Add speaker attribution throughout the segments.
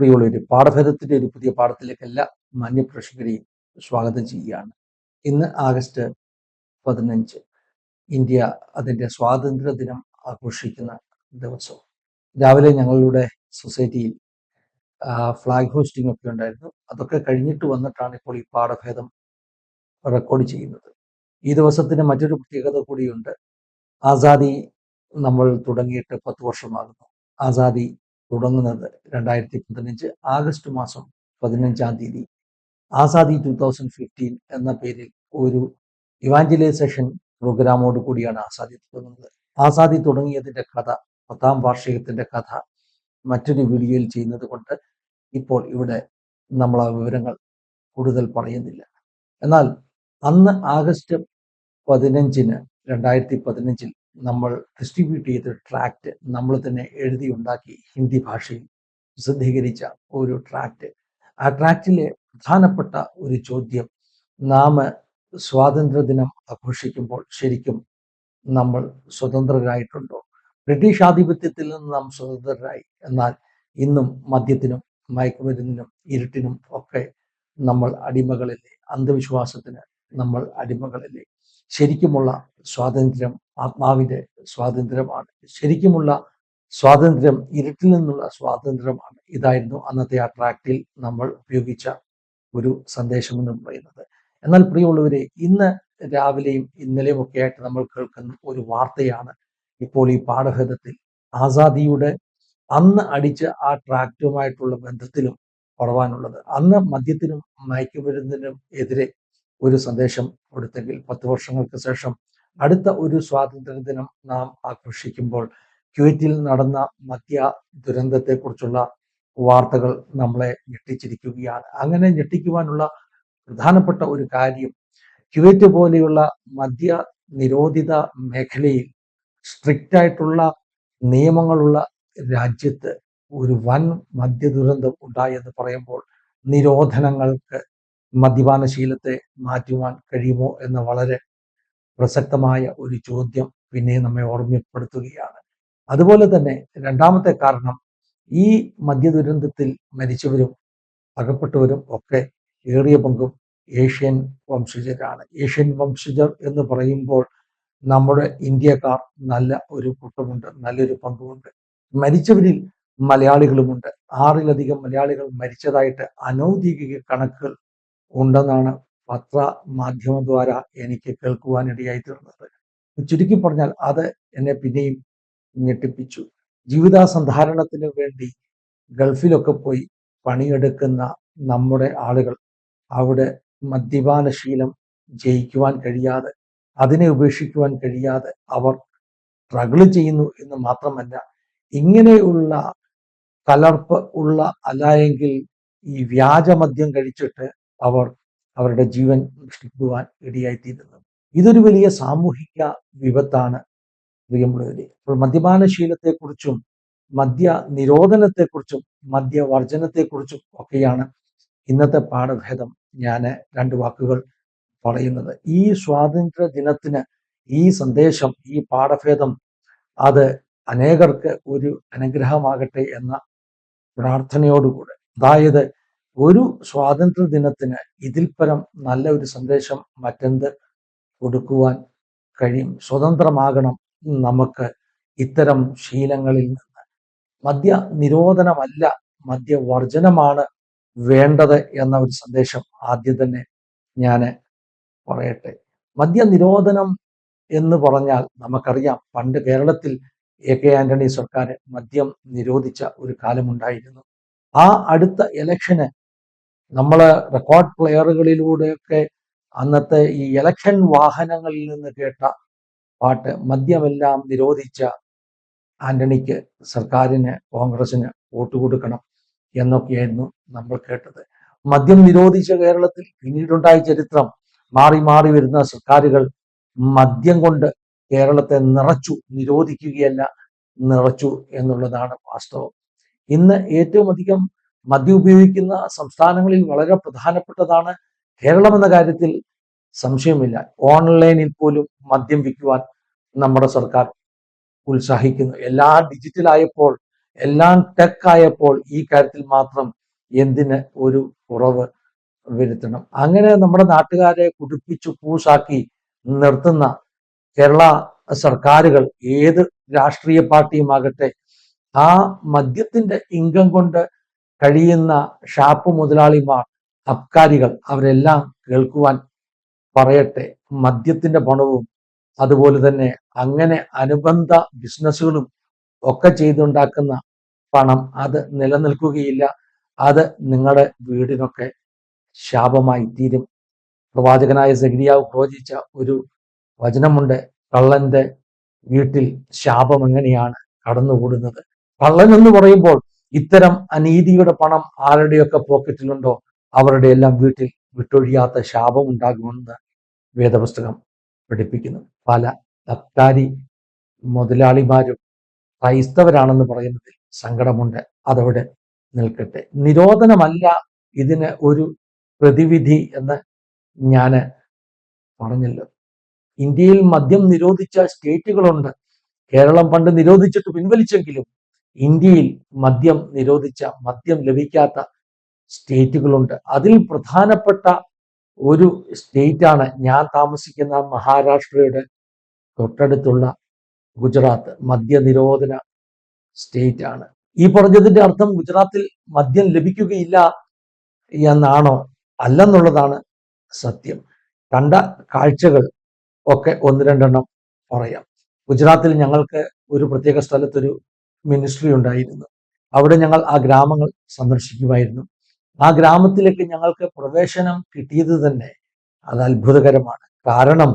Speaker 1: പ്രിയമുള്ളവര് പാഠഭേദത്തിന്റെ ഒരു പുതിയ പാഠത്തിലേക്ക് എല്ലാ മാന്യപ്രേക്ഷകരെയും സ്വാഗതം ചെയ്യുകയാണ്. ഇന്ന് ആഗസ്റ്റ് പതിനഞ്ച് ഇന്ത്യ അതിന്റെ സ്വാതന്ത്ര്യ ദിനം ആഘോഷിക്കുന്ന ദിവസം. രാവിലെ ഞങ്ങളുടെ സൊസൈറ്റിയിൽ ഫ്ലാഗ് ഹോസ്റ്റിംഗ് ഒക്കെ ഉണ്ടായിരുന്നു. അതൊക്കെ കഴിഞ്ഞിട്ട് വന്നിട്ടാണ് ഇപ്പോൾ ഈ പാഠഭേദം റെക്കോർഡ് ചെയ്യുന്നത്. ഈ ദിവസത്തിന് മറ്റൊരു പ്രത്യേകത കൂടിയുണ്ട്. ആസാദി നമ്മൾ തുടങ്ങിയിട്ട് പത്ത് വർഷമാകുന്നു. ആസാദി തുടങ്ങുന്നത് രണ്ടായിരത്തി പതിനഞ്ച് ആഗസ്റ്റ് മാസം പതിനഞ്ചാം തീയതി. ആസാദി ടു തൗസൻഡ് ഫിഫ്റ്റീൻ എന്ന പേരിൽ ഒരു ഇവാഞ്ചലൈസേഷൻ പ്രോഗ്രാമോട് കൂടിയാണ് ആസാദി തുടങ്ങുന്നത്. ആസാദി തുടങ്ങിയതിന്റെ കഥ പത്താം വാർഷികത്തിന്റെ കഥ മറ്റൊരു വീഡിയോയിൽ ചെയ്യുന്നത് കൊണ്ട് ഇപ്പോൾ ഇവിടെ നമ്മൾ ആ വിവരങ്ങൾ കൂടുതൽ പറയുന്നില്ല. എന്നാൽ അന്ന് ആഗസ്റ്റ് പതിനഞ്ചിന് രണ്ടായിരത്തി പതിനഞ്ചിൽ നമ്മൾ ഡിസ്ട്രിബ്യൂട്ട് ചെയ്ത ട്രാക്റ്റ് നമ്മൾ തന്നെ എഴുതി ഉണ്ടാക്കി ഹിന്ദി ഭാഷയിൽ പ്രസിദ്ധീകരിച്ച ഒരു ട്രാക്റ്റ് ആ ട്രാക്റ്റിലെ പ്രധാനപ്പെട്ട ഒരു ചോദ്യം നാം സ്വാതന്ത്ര്യദിനം ആഘോഷിക്കുമ്പോൾ ശരിക്കും നമ്മൾ സ്വതന്ത്രരായിട്ടുണ്ടോ? ബ്രിട്ടീഷ് ആധിപത്യത്തിൽ നിന്ന് നാം സ്വതന്ത്രരായി. എന്നാൽ ഇന്നും മദ്യത്തിനും മയക്കുമരുന്നിനും ഇരുട്ടിനും ഒക്കെ നമ്മൾ അടിമകളില്ലേ അന്ധവിശ്വാസത്തിന് നമ്മൾ അടിമകളില്ലേ ശരിക്കുമുള്ള സ്വാതന്ത്ര്യം ആത്മാവിന്റെ സ്വാതന്ത്ര്യമാണ്. ശരിക്കുമുള്ള സ്വാതന്ത്ര്യം ഇരുട്ടിൽ നിന്നുള്ള സ്വാതന്ത്ര്യമാണ്. ഇതായിരുന്നു അന്നത്തെ ആ ട്രാക്റ്റിൽ നമ്മൾ ഉപയോഗിച്ച ഒരു സന്ദേശം എന്ന് പറയുന്നത്. എന്നാൽ പ്രിയമുള്ളവരെ ഇന്ന് രാവിലെയും ഇന്നലെയും ഒക്കെ ആയിട്ട് നമ്മൾ കേൾക്കുന്ന ഒരു വാർത്തയാണ് ഇപ്പോൾ ഈ പാഠഭേദത്തിൽ ആസാദിയുടെ അന്ന് അടിച്ച ആ ട്രാക്റ്റുമായിട്ടുള്ള ബന്ധത്തിലും കുറവാനുള്ളത് അന്ന് മദ്യത്തിനും മയക്കുമരുന്നിനും എതിരെ ഒരു സന്ദേശം കൊടുത്തെങ്കിൽ പത്ത് വർഷങ്ങൾക്ക് ശേഷം അടുത്ത ഒരു സ്വാതന്ത്ര്യ ദിനം നാം ആഘോഷിക്കുമ്പോൾ ക്യൂറ്റിൽ നടന്ന മദ്യ ദുരന്തത്തെക്കുറിച്ചുള്ള വാർത്തകൾ നമ്മളെ ഞെട്ടിച്ചിരിക്കുകയാണ്. അങ്ങനെ ഞെട്ടിക്കുവാനുള്ള പ്രധാനപ്പെട്ട ഒരു കാര്യം ക്യുവൈറ്റ് പോലെയുള്ള മദ്യ നിരോധിത മേഖലയിൽ സ്ട്രിക്റ്റ് ആയിട്ടുള്ള നിയമങ്ങളുള്ള രാജ്യത്ത് ഒരു വൻ മദ്യ ദുരന്തം ഉണ്ടായെന്ന് പറയുമ്പോൾ നിരോധനങ്ങൾക്ക് മദ്യപാനശീലത്തെ മാറ്റുവാൻ കഴിയുമോ എന്ന വളരെ പ്രസക്തമായ ഒരു ചോദ്യം പിന്നെ നമ്മെ ഓർമ്മപ്പെടുത്തുകയാണ്. അതുപോലെ തന്നെ രണ്ടാമത്തെ കാരണം ഈ മദ്യ ദുരന്തത്തിൽ മരിച്ചവരും അകപ്പെട്ടവരും ഒക്കെ ഏറിയ പങ്കും ഏഷ്യൻ വംശജരാണ്. ഏഷ്യൻ വംശജർ എന്ന് പറയുമ്പോൾ നമ്മുടെ ഇന്ത്യക്കാർ നല്ല ഒരു കൂട്ടമുണ്ട് നല്ലൊരു പങ്കുമുണ്ട്. മരിച്ചവരിൽ മലയാളികളുമുണ്ട്. ആറിലധികം മലയാളികൾ മരിച്ചതായിട്ട് അനൗദ്യോഗിക കണക്കുകൾ ഉണ്ടെന്നാണ് പത്ര മാധ്യമ ദ്വാര എനിക്ക് കേൾക്കുവാനിടയായി തീർന്നത് ചുരുക്കി പറഞ്ഞാൽ അത് എന്നെ പിന്നെയും ഞെട്ടിപ്പിച്ചു. ജീവിതാസന്ധാരണത്തിന് വേണ്ടി ഗൾഫിലൊക്കെ പോയി പണിയെടുക്കുന്ന നമ്മുടെ ആളുകൾ അവിടെ മദ്യപാനശീലം ജയിക്കുവാൻ കഴിയാതെ അതിനെ ഉപേക്ഷിക്കുവാൻ കഴിയാതെ അവർ സ്ട്രഗിൾ ചെയ്യുന്നു എന്ന് മാത്രമല്ല ഇങ്ങനെയുള്ള കലർപ്പ് ഉള്ള അല്ലായെങ്കിൽ ഈ വ്യാജമദ്യം കഴിച്ചിട്ട് അവർ അവരുടെ ജീവൻ നഷ്ടപ്പെടുവാൻ ഇടയായിത്തീരുന്നത്. ഇതൊരു വലിയ സാമൂഹിക വിപത്താണ് പ്രിയമുള്ളവരെ. അപ്പോൾ മദ്യപാനശീലത്തെക്കുറിച്ചും മദ്യ നിരോധനത്തെക്കുറിച്ചും മദ്യവർജനത്തെക്കുറിച്ചും ഒക്കെയാണ് ഇന്നത്തെ പാഠഭേദം ഞാൻ രണ്ട് വാക്കുകൾ പറയുന്നത്. ഈ സ്വാതന്ത്ര്യ ദിനത്തിന് ഈ സന്ദേശം ഈ പാഠഭേദം അത് അനേകർക്ക് ഒരു അനുഗ്രഹമാകട്ടെ എന്ന പ്രാർത്ഥനയോടുകൂടെ. അതായത് ഒരു സ്വാതന്ത്ര്യ ദിനത്തിന് ഇതിൽ പരം നല്ല ഒരു സന്ദേശം മറ്റെന്ത് കൊടുക്കുവാൻ കഴിയും? സ്വതന്ത്രമാകണം നമുക്ക് ഇത്തരം ശീലങ്ങളിൽ നിന്ന്. മദ്യ നിരോധനമല്ല മദ്യവർജനമാണ് വേണ്ടത് എന്ന ഒരു സന്ദേശം ആദ്യം തന്നെ ഞാൻ പറയട്ടെ. മദ്യ നിരോധനം എന്ന് പറഞ്ഞാൽ നമുക്കറിയാം പണ്ട് കേരളത്തിൽ എ കെ ആന്റണി സർക്കാർ മദ്യം നിരോധിച്ച ഒരു കാലമുണ്ടായിരുന്നു. ആ അടുത്ത ഇലക്ഷന് നമ്മൾ റെക്കോർഡ് പ്ലെയറുകളിലൂടെയൊക്കെ അന്നത്തെ ഈ ഇലക്ഷൻ വാഹനങ്ങളിൽ നിന്ന് കേട്ട പാട്ട് മദ്യമെല്ലാം നിരോധിച്ച ആന്റണിക്ക് സർക്കാരിന് കോൺഗ്രസിന് വോട്ട് കൊടുക്കണം എന്നൊക്കെയായിരുന്നു നമ്മൾ കേട്ടത്. മദ്യം നിരോധിച്ച കേരളത്തിൽ പിന്നീടുണ്ടായ ചരിത്രം മാറി മാറി വരുന്ന സർക്കാരുകൾ മദ്യം കൊണ്ട് കേരളത്തെ നിറച്ചു നിരോധിക്കുകയല്ല നിറച്ചു എന്നുള്ളതാണ് വാസ്തവം. ഇന്ന് ഏറ്റവും അധികം മദ്യം ഉപയോഗിക്കുന്ന സംസ്ഥാനങ്ങളിൽ വളരെ പ്രധാനപ്പെട്ടതാണ് കേരളം എന്ന കാര്യത്തിൽ സംശയമില്ല. ഓൺലൈനിൽ പോലും മദ്യം വിൽക്കുവാൻ നമ്മുടെ സർക്കാർ ഉത്സാഹിക്കുന്നു. എല്ലാ ഡിജിറ്റലായപ്പോൾ എല്ലാം ടെക് ആയപ്പോൾ ഈ കാര്യത്തിൽ മാത്രം എന്തിന് ഒരു കുറവ് വരുത്തണം? അങ്ങനെ നമ്മുടെ നാട്ടുകാരെ കുടിപ്പിച്ചു പൂസാക്കി നിർത്തുന്ന കേരള സർക്കാരുകൾ ഏത് രാഷ്ട്രീയ പാർട്ടിയുമാകട്ടെ ആ മദ്യത്തിന്റെ ഇംഗം കൊണ്ട് കഴിയുന്ന ഷാപ്പ് മുതലാളിമാർ അബ്കാരികൾ അവരെല്ലാം കേൾക്കുവാൻ പറയട്ടെ. മദ്യത്തിന്റെ പണവും അതുപോലെ തന്നെ അങ്ങനെ അനുബന്ധ ബിസിനസ്സുകളും ഒക്കെ ചെയ്തുണ്ടാക്കുന്ന പണം അത് നിലനിൽക്കുകയില്ല. അത് നിങ്ങളുടെ വീടിനൊക്കെ ശാപമായി തീരും. പ്രവാചകനായ സഗിരിയാവ് പ്രവചിച്ച ഒരു വചനമുണ്ട് കള്ളന്റെ വീട്ടിൽ ശാപം എങ്ങനെയാണ് കടന്നുകൂടുന്നത്? കള്ളൻ എന്ന് പറയുമ്പോൾ ഇത്തരം അനീതിയുടെ പണം ആരുടെയൊക്കെ പോക്കറ്റിലുണ്ടോ അവരുടെ എല്ലാം വീട്ടിൽ വിട്ടൊഴിയാത്ത ശാപം ഉണ്ടാകുമെന്ന് വേദപുസ്തകം പഠിപ്പിക്കുന്നു. പല തക്കാരി മുതലാളിമാരും ക്രൈസ്തവരാണെന്ന് പറയുന്നതിൽ സങ്കടമുണ്ട്. അതവിടെ നിൽക്കട്ടെ. നിരോധനമല്ല ഇതിന് ഒരു പ്രതിവിധി എന്ന് ഞാൻ പറഞ്ഞല്ലോ. ഇന്ത്യയിൽ മദ്യം നിരോധിച്ച സ്റ്റേറ്റുകളുണ്ട്. കേരളം പണ്ട് നിരോധിച്ചിട്ട് പിൻവലിച്ചെങ്കിലും ഇന്ത്യയിൽ മദ്യം നിരോധിച്ച മദ്യം ലഭിക്കാത്ത സ്റ്റേറ്റുകളുണ്ട്. അതിൽ പ്രധാനപ്പെട്ട ഒരു സ്റ്റേറ്റാണ് ഞാൻ താമസിക്കുന്ന മഹാരാഷ്ട്രയുടെ തൊട്ടടുത്തുള്ള ഗുജറാത്ത്. മദ്യനിരോധന സ്റ്റേറ്റ് ആണ് ഈ പറഞ്ഞതിന്റെ അർത്ഥം ഗുജറാത്തിൽ മദ്യം ലഭിക്കുകയില്ല എന്നാണോ? അല്ലെന്നുള്ളതാണ് സത്യം. കണ്ട കാഴ്ചകൾ ഒക്കെ ഒന്ന് രണ്ടെണ്ണം പറയാം. ഗുജറാത്തിൽ ഞങ്ങൾക്ക് ഒരു പ്രത്യേക സ്ഥലത്തൊരു മിനിസ്ട്രി ഉണ്ടായിരുന്നു. അവിടെ ഞങ്ങൾ ആ ഗ്രാമങ്ങൾ സന്ദർശിക്കുമായിരുന്നു. ആ ഗ്രാമത്തിലേക്ക് ഞങ്ങൾക്ക് പ്രവേശനം കിട്ടിയത് തന്നെ അത് അത്ഭുതകരമാണ്. കാരണം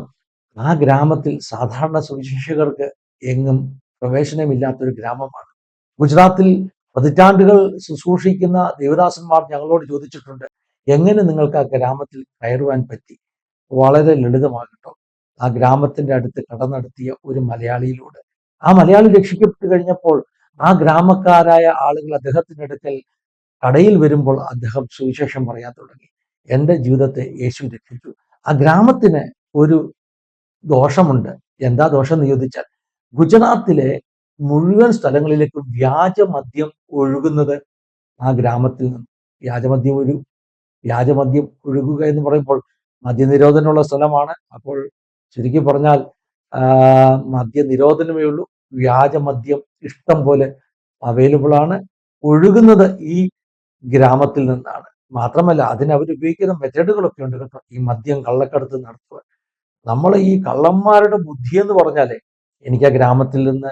Speaker 1: ആ ഗ്രാമത്തിൽ സാധാരണ സുവിശേഷകർക്ക് എങ്ങും പ്രവേശനമില്ലാത്തൊരു ഗ്രാമമാണ്. ഗുജറാത്തിൽ പതിറ്റാണ്ടുകൾ ശുശ്രൂഷിക്കുന്ന ദേവദാസന്മാർ ഞങ്ങളോട് ചോദിച്ചിട്ടുണ്ട് എങ്ങനെ നിങ്ങൾക്ക് ആ ഗ്രാമത്തിൽ കയറുവാൻ പറ്റി? വളരെ ലളിതമാകട്ടോ ആ ഗ്രാമത്തിന്റെ അടുത്ത് കടന്നെടുത്തിയ ഒരു മലയാളിയിലൂടെ. ആ മലയാളി രക്ഷിക്കപ്പെട്ടു കഴിഞ്ഞപ്പോൾ ആ ഗ്രാമക്കാരായ ആളുകൾ അദ്ദേഹത്തിന്റെ അടുക്കൽ കടയിൽ വരുമ്പോൾ അദ്ദേഹം സുവിശേഷം പറയാൻ തുടങ്ങി. എന്റെ ജീവിതത്തെ യേശു രക്ഷിച്ചു. ആ ഗ്രാമത്തിന് ഒരു ദോഷമുണ്ട്. എന്താ ദോഷം എന്ന് ചോദിച്ചാൽ ഗുജറാത്തിലെ മുഴുവൻ സ്ഥലങ്ങളിലേക്കും വ്യാജമദ്യം ഒഴുകുന്നത് ആ ഗ്രാമത്തിൽ നിന്ന്. വ്യാജമദ്യം ഒരു വ്യാജമദ്യം ഒഴുകുക എന്ന് പറയുമ്പോൾ മദ്യനിരോധനമുള്ള സ്ഥലമാണ്. അപ്പോൾ ചുരുക്കി പറഞ്ഞാൽ മദ്യനിരോധനമേ ഉള്ളൂ. വ്യാജമദ്യം ഇഷ്ടം പോലെ അവൈലബിൾ ആണ്. ഒഴുകുന്നത് ഈ ഗ്രാമത്തിൽ നിന്നാണ്. മാത്രമല്ല അതിന് അവർ ഉപയോഗിക്കുന്ന മെത്തേഡുകളൊക്കെ ഉണ്ട് കേട്ടോ. ഈ മദ്യം കള്ളക്കടത്ത് നടത്തുക നമ്മൾ ഈ കള്ളന്മാരുടെ ബുദ്ധി എന്ന് പറഞ്ഞാലേ എനിക്ക് ആ ഗ്രാമത്തിൽ നിന്ന്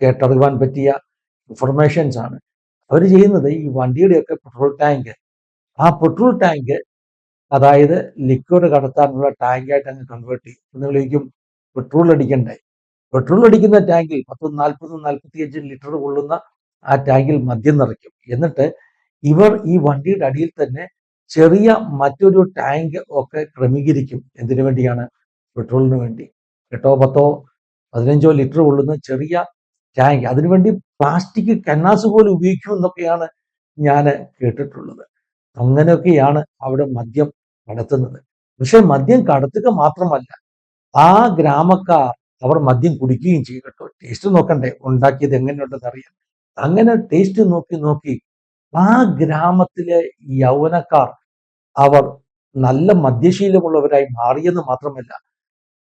Speaker 1: കേട്ടറിയുവാൻ പറ്റിയ ഇൻഫർമേഷൻസ് ആണ്. അവർ ചെയ്യുന്നത് ഈ വണ്ടിയുടെയൊക്കെ പെട്രോൾ ടാങ്ക് ആ പെട്രോൾ ടാങ്ക് അതായത് ലിക്വിഡ് കടത്താനുള്ള ടാങ്കായിട്ട് അങ്ങ് കൺവേർട്ട് ചെയ്യും. നിങ്ങളിലേക്കും പെട്രോൾ അടിക്കണ്ടേ? പെട്രോൾ അടിക്കുന്ന ടാങ്കിൽ പത്ത് നാൽപ്പത് നാൽപ്പത്തി അഞ്ച് ലിറ്റർ കൊള്ളുന്ന ആ ടാങ്കിൽ മദ്യം നിറയ്ക്കും. എന്നിട്ട് ഇവർ ഈ വണ്ടിയുടെ അടിയിൽ തന്നെ ചെറിയ മറ്റൊരു ടാങ്ക് ഒക്കെ ക്രമീകരിക്കും. എന്തിനു വേണ്ടിയാണ്? പെട്രോളിന് വേണ്ടി. എട്ടോ പത്തോ പതിനഞ്ചോ ലിറ്റർ കൊള്ളുന്ന ചെറിയ ടാങ്ക്. അതിനുവേണ്ടി പ്ലാസ്റ്റിക് കന്നാസ് പോലെ ഉപയോഗിക്കും എന്നൊക്കെയാണ് ഞാൻ കേട്ടിട്ടുള്ളത്. അങ്ങനെയൊക്കെയാണ് അവിടെ മദ്യം കടത്തുന്നത് പക്ഷെ മദ്യം കടത്തുക മാത്രമല്ല ആ ഗ്രാമക്കാർ അവർ മദ്യം കുടിക്കുകയും ചെയ്യും കേട്ടോ. ടേസ്റ്റ് നോക്കണ്ടേ ഉണ്ടാക്കിയത് എങ്ങനെയുണ്ടെന്ന് അറിയാം അങ്ങനെ ടേസ്റ്റ് നോക്കി നോക്കി ആ ഗ്രാമത്തിലെ യൗവനക്കാർ അവർ നല്ല മദ്യശീലമുള്ളവരായി മാറിയെന്ന് മാത്രമല്ല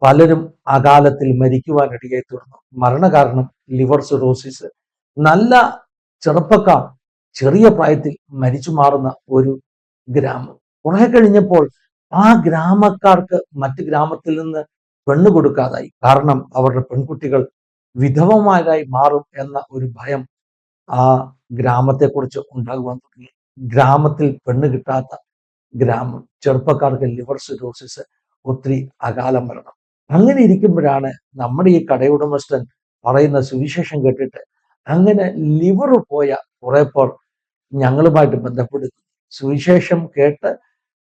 Speaker 1: പലരും അകാലത്തിൽ മരിക്കുവാനിടയായി തീർന്നു. മരണകാരണം ലിവർ സിറോസിസ് നല്ല ചെറുപ്പക്കാർ ചെറിയ പ്രായത്തിൽ മരിച്ചു മാറുന്ന ഒരു ഗ്രാമം. കുറെ കഴിഞ്ഞപ്പോൾ ആ ഗ്രാമക്കാർക്ക് മറ്റ് ഗ്രാമത്തിൽ നിന്ന് പെണ്ണ് കൊടുക്കാതായി. കാരണം അവരുടെ പെൺകുട്ടികൾ വിധവമാരായി മാറും എന്ന ഒരു ഭയം ആ ഗ്രാമത്തെക്കുറിച്ച് ഉണ്ടാകുവാൻ തുടങ്ങി. ഗ്രാമത്തിൽ പെണ്ണ് കിട്ടാത്ത ഗ്രാമം ചെറുപ്പക്കാർക്ക് ലിവർ സിറോസിസ് ഒത്തിരി അകാല മരണം. അങ്ങനെ ഇരിക്കുമ്പോഴാണ് നമ്മുടെ ഈ കടയുടമസ്ഥൻ പറയുന്ന സുവിശേഷം കേട്ടിട്ട് അങ്ങനെ ലിവർ പോയ കുറെ പേർ ഞങ്ങളുമായിട്ട് ബന്ധപ്പെടുന്നു. സുവിശേഷം കേട്ട്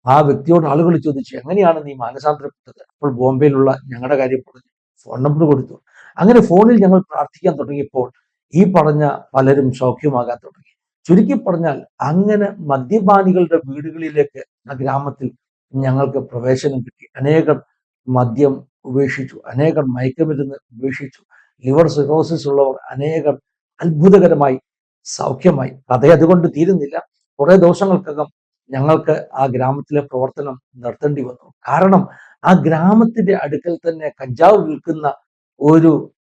Speaker 1: ആ വ്യക്തിയോട് ആളുകൾ ചോദിച്ചു എങ്ങനെയാണ് നീ മാനസാന്തരപ്പെട്ടത്? അപ്പോൾ ബോംബെയിലുള്ള ഞങ്ങളുടെ കാര്യം പറഞ്ഞു. ഫോൺ നമ്പർ കൊടുത്തു. അങ്ങനെ ഫോണിൽ ഞങ്ങൾ പ്രാർത്ഥിക്കാൻ തുടങ്ങിയപ്പോൾ ഈ പറഞ്ഞ പലരും സൗഖ്യമാകാൻ തുടങ്ങി. ചുരുക്കി പറഞ്ഞാൽ അങ്ങനെ മദ്യപാനികളുടെ വീടുകളിലേക്ക് ആ ഗ്രാമത്തിൽ ഞങ്ങൾക്ക് പ്രവേശനം കിട്ടി. അനേകം മദ്യം ഉപേക്ഷിച്ചു അനേകം മയക്കമരുന്ന് ഉപേക്ഷിച്ചു. ലിവർ സിറോസിസ് ഉള്ളവർ അനേകം അത്ഭുതകരമായി സൗഖ്യമായി. കഥ അതുകൊണ്ട് തീരുന്നില്ല. കുറേ ദിവസങ്ങൾക്കകം ഞങ്ങൾക്ക് ആ ഗ്രാമത്തിലെ പ്രവർത്തനം നിർത്തേണ്ടി വന്നു. കാരണം ആ ഗ്രാമത്തിന്റെ അടുക്കൽ തന്നെ കഞ്ചാവ് വിൽക്കുന്ന ഒരു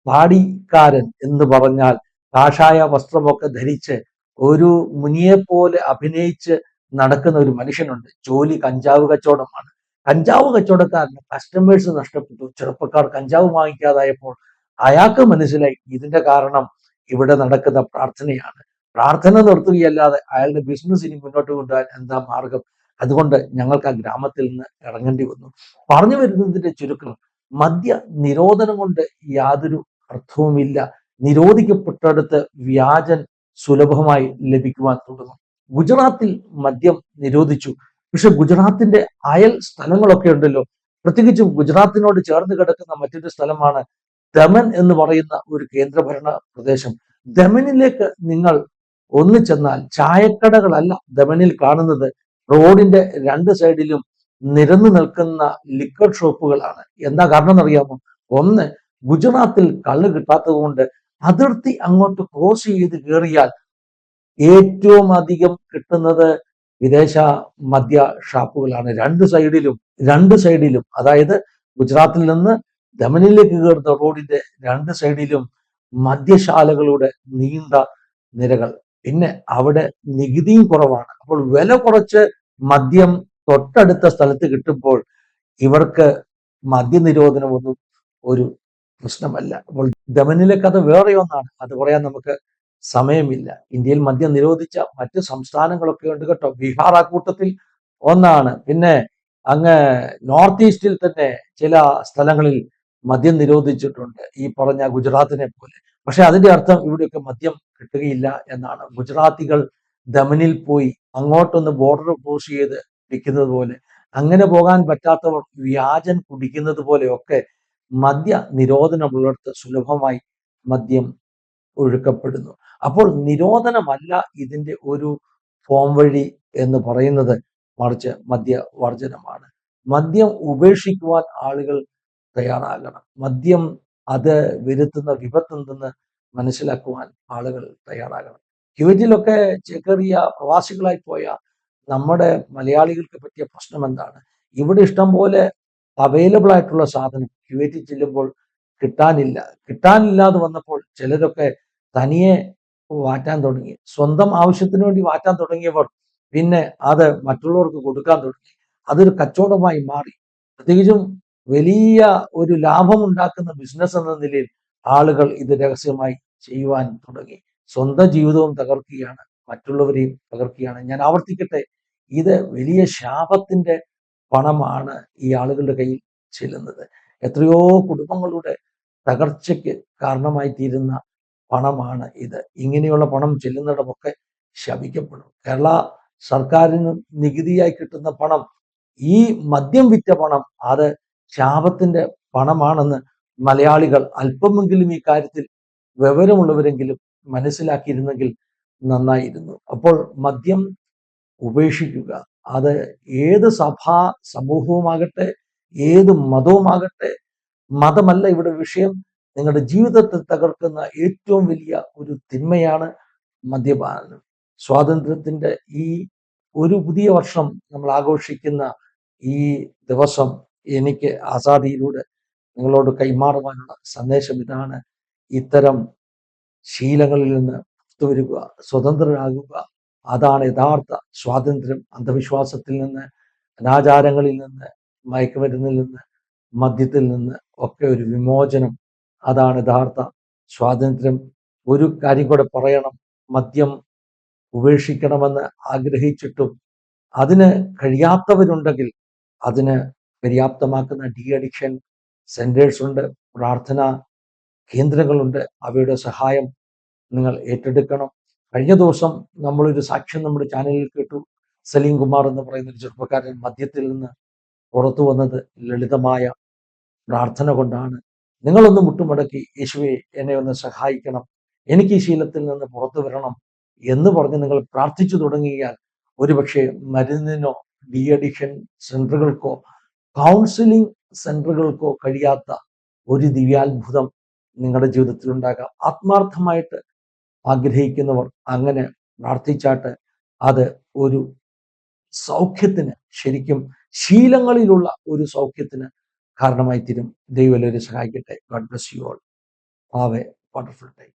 Speaker 1: പാടിക്കാരൻ എന്ന് പറഞ്ഞാൽ കാഷായ വസ്ത്രമൊക്കെ ധരിച്ച് ഒരു മുനിയെ പോലെ അഭിനയിച്ച് നടക്കുന്ന ഒരു മനുഷ്യനുണ്ട്. ജോലി കഞ്ചാവ് കച്ചവടമാണ്. കഞ്ചാവ് കച്ചവടക്കാരന് കസ്റ്റമേഴ്സ് നഷ്ടപ്പെട്ടു. ചെറുപ്പക്കാർ കഞ്ചാവ് വാങ്ങിക്കാതായപ്പോൾ അയാൾക്ക് മനസ്സിലായി ഇതിന്റെ കാരണം ഇവിടെ നടക്കുന്ന പ്രാർത്ഥനയാണ്. പ്രാർത്ഥന നിർത്തുകയല്ലാതെ അയാളുടെ ബിസിനസ് ഇനി മുന്നോട്ട് കൊണ്ടുപോകാൻ എന്താ മാർഗം? അതുകൊണ്ട് ഞങ്ങൾക്ക് ആ ഗ്രാമത്തിൽ നിന്ന് ഇറങ്ങേണ്ടി വന്നു. പറഞ്ഞു വരുന്നതിന്റെ ചുരുക്കം മദ്യ നിരോധനം കൊണ്ട് യാതൊരു അർത്ഥവുമില്ല. നിരോധിക്കപ്പെട്ടിടത്ത് വ്യാജൻ സുലഭമായി ലഭിക്കുവാൻ തുടങ്ങും. ഗുജറാത്തിൽ മദ്യം നിരോധിച്ചു. പക്ഷെ ഗുജറാത്തിന്റെ അയൽ സ്ഥലങ്ങളൊക്കെ ഉണ്ടല്ലോ. പ്രത്യേകിച്ചും ഗുജറാത്തിനോട് ചേർന്ന് കിടക്കുന്ന മറ്റൊരു സ്ഥലമാണ് ദമൻ എന്ന് പറയുന്ന ഒരു കേന്ദ്രഭരണ പ്രദേശം. ദമനിലേക്ക് നിങ്ങൾ ഒന്ന് ചെന്നാൽ ചായക്കടകളല്ല ദമനിൽ കാണുന്നത്. റോഡിന്റെ രണ്ട് സൈഡിലും നിരന്നു നിൽക്കുന്ന ലിക്കർ ഷോപ്പുകളാണ് എന്താ കാരണം എന്നറിയാമോ? ഒന്ന് ഗുജറാത്തിൽ കള്ള് കിട്ടാത്തത് കൊണ്ട് അതിർത്തി അങ്ങോട്ട് ക്രോസ് ചെയ്ത് കയറിയാൽ ഏറ്റവും അധികം കിട്ടുന്നത് വിദേശ മദ്യ ഷാപ്പുകളാണ്. രണ്ട് സൈഡിലും രണ്ട് സൈഡിലും അതായത് ഗുജറാത്തിൽ നിന്ന് ദമനിലേക്ക് കയറുന്ന റോഡിന്റെ രണ്ട് സൈഡിലും മദ്യശാലകളുടെ നീണ്ട നിരകൾ പിന്നെ അവിടെ നികുതിയും കുറവാണ്. അപ്പോൾ വില കുറച്ച് മദ്യം തൊട്ടടുത്ത സ്ഥലത്ത് കിട്ടുമ്പോൾ ഇവർക്ക് മദ്യനിരോധനമൊന്നും ഒരു പ്രശ്നമല്ല. അപ്പോൾ ദമനിലെ കഥ വേറെ ഒന്നാണ്. അത് പറയാൻ നമുക്ക് സമയമില്ല. ഇന്ത്യയിൽ മദ്യം നിരോധിച്ച മറ്റ് സംസ്ഥാനങ്ങളൊക്കെ ഉണ്ട് കേട്ടോ. ബീഹാർ ആ കൂട്ടത്തിൽ ഒന്നാണ്. പിന്നെ അങ്ങ് നോർത്ത് ഈസ്റ്റിൽ തന്നെ ചില സ്ഥലങ്ങളിൽ മദ്യം നിരോധിച്ചിട്ടുണ്ട്. ഈ പറഞ്ഞ ഗുജറാത്തിനെ പോലെ. പക്ഷെ അതിന്റെ അർത്ഥം ഇവിടെയൊക്കെ മദ്യം കിട്ടുകയില്ല എന്നാണ്. ഗുജറാത്തികൾ ദമനിൽ പോയി അങ്ങോട്ടൊന്ന് ബോർഡർ ക്രോസ് ചെയ്ത് വിൽക്കുന്നത് പോലെ അങ്ങനെ പോകാൻ പറ്റാത്തവർ വ്യാജൻ കുടിക്കുന്നത് പോലെയൊക്കെ മദ്യ നിരോധനമുള്ളിടത്ത് സുലഭമായി മദ്യം ഒഴുക്കപ്പെടുന്നു. അപ്പോൾ നിരോധനമല്ല ഇതിന്റെ ഒരു ഫോം വഴി എന്ന് പറയുന്നത് മറിച്ച് മദ്യവർജനമാണ്. മദ്യം ഉപേക്ഷിക്കുവാൻ ആളുകൾ തയ്യാറാകണം. മദ്യം അത് വരുത്തുന്ന വിപത്ത് എന്തെന്ന് മനസ്സിലാക്കുവാൻ ആളുകൾ തയ്യാറാകണം. ക്യുവറ്റിലൊക്കെ ചേക്കേറിയ പ്രവാസികളായി പോയ നമ്മുടെ മലയാളികൾക്ക് പറ്റിയ പ്രശ്നം എന്താണ്? ഇവിടെ ഇഷ്ടം പോലെ അവൈലബിൾ ആയിട്ടുള്ള സാധനം ക്യുവറ്റിൽ ചെല്ലുമ്പോൾ കിട്ടാനില്ല. കിട്ടാനില്ലാതെ വന്നപ്പോൾ ചിലരൊക്കെ തനിയെ വാറ്റാൻ തുടങ്ങി. സ്വന്തം ആവശ്യത്തിന് വേണ്ടി വാറ്റാൻ തുടങ്ങിയവർ പിന്നെ അത് മറ്റുള്ളവർക്ക് കൊടുക്കാൻ തുടങ്ങി. അതൊരു കച്ചവടമായി മാറി. പ്രത്യേകിച്ചും വലിയ ഒരു ലാഭം ഉണ്ടാക്കുന്ന ബിസിനസ് എന്ന നിലയിൽ ആളുകൾ ഇത് രഹസ്യമായി ചെയ്യുവാൻ തുടങ്ങി. സ്വന്തം ജീവിതവും തകർക്കുകയാണ്. മറ്റുള്ളവരെയും തകർക്കുകയാണ്. ഞാൻ ആവർത്തിക്കട്ടെ ഇത് വലിയ ശാപത്തിന്റെ പണമാണ് ഈ ആളുകളുടെ കയ്യിൽ ചെല്ലുന്നത്. എത്രയോ കുടുംബങ്ങളുടെ തകർച്ചയ്ക്ക് കാരണമായി തീരുന്ന പണമാണ് ഇത്. ഇങ്ങനെയുള്ള പണം ചെല്ലുന്നിടമൊക്കെ ശപിക്കപ്പെടും. കേരള സർക്കാരിന് നികുതിയായി കിട്ടുന്ന പണം ഈ മദ്യം വിറ്റ പണം അത് ശാപത്തിന്റെ പണമാണെന്ന് മലയാളികൾ അല്പമെങ്കിലും ഈ കാര്യത്തിൽ വിവരമുള്ളവരെങ്കിലും മനസ്സിലാക്കിയിരുന്നെങ്കിൽ നന്നായിരുന്നു. അപ്പോൾ മദ്യം ഉപേക്ഷിക്കുക അത് ഏത് സഭാ സമൂഹവുമാകട്ടെ ഏത് മതവുമാകട്ടെ മതമല്ല ഇവിടെ വിഷയം. നിങ്ങളുടെ ജീവിതത്തെ തകർക്കുന്ന ഏറ്റവും വലിയ ഒരു തിന്മയാണ് മദ്യപാനം. സ്വാതന്ത്ര്യത്തിന്റെ ഈ ഒരു പുതിയ വർഷം നമ്മൾ ആഘോഷിക്കുന്ന ഈ ദിവസം എനിക്ക് ആസാദിയിലൂടെ നിങ്ങളോട് കൈമാറുവാനുള്ള സന്ദേശം ഇതാണ്. ഇത്തരം ശീലങ്ങളിൽ നിന്ന് പുറത്തുവരിക സ്വതന്ത്രരാകുക അതാണ് യഥാർത്ഥ സ്വാതന്ത്ര്യം. അന്ധവിശ്വാസത്തിൽ നിന്ന് അനാചാരങ്ങളിൽ നിന്ന് മയക്കുമരുന്നിൽ നിന്ന് മദ്യത്തിൽ നിന്ന് ഒക്കെ ഒരു വിമോചനം. അതാണ് യഥാർത്ഥ സ്വാതന്ത്ര്യം. ഒരു കാര്യം കൂടെ പറയണം. മദ്യം ഉപേക്ഷിക്കണമെന്ന് ആഗ്രഹിച്ചിട്ടും അതിന് കഴിയാത്തവരുണ്ടെങ്കിൽ അതിന് പര്യാപ്തമാക്കുന്ന ഡി അഡിക്ഷൻ സെന്റേഴ്സ് ഉണ്ട് പ്രാർത്ഥന കേന്ദ്രങ്ങളുണ്ട്. അവയുടെ സഹായം നിങ്ങൾ ഏറ്റെടുക്കണം. കഴിഞ്ഞ ദിവസം നമ്മളൊരു സാക്ഷ്യം നമ്മുടെ ചാനലിൽ കേട്ടു. സലീം കുമാർ എന്ന് പറയുന്ന ഒരു ചെറുപ്പക്കാരൻ മദ്യത്തിൽ നിന്ന് പുറത്തു വന്നത് ലളിതമായ പ്രാർത്ഥന കൊണ്ടാണ്. നിങ്ങളൊന്ന് മുട്ടുമടക്കി യേശുവെ എന്നെ ഒന്ന് സഹായിക്കണം. എനിക്ക് ഈ ശീലത്തിൽ നിന്ന് പുറത്തു വരണം എന്ന് പറഞ്ഞ് നിങ്ങൾ പ്രാർത്ഥിച്ചു തുടങ്ങിയാൽ ഒരുപക്ഷെ മരുന്നിനോ ഡി അഡിക്ഷൻ സെന്ററുകൾക്കോ കൗൺസിലിംഗ് സെന്ററുകൾക്കോ കഴിയാത്ത ഒരു ദിവ്യാത്ഭുതം നിങ്ങളുടെ ജീവിതത്തിൽ ഉണ്ടാകാം ആത്മാർത്ഥമായിട്ട് ആഗ്രഹിക്കുന്നവർ അങ്ങനെ പ്രാർത്ഥിച്ചാട്ട് അത് ഒരു സൗഖ്യത്തിന് ശരിക്കും ശീലങ്ങളിലുള്ള ഒരു സൗഖ്യത്തിന് കാരണമായി തീരും ദൈവം എല്ലാവരും സഹായിക്കട്ടെ. God bless you all have a wonderful time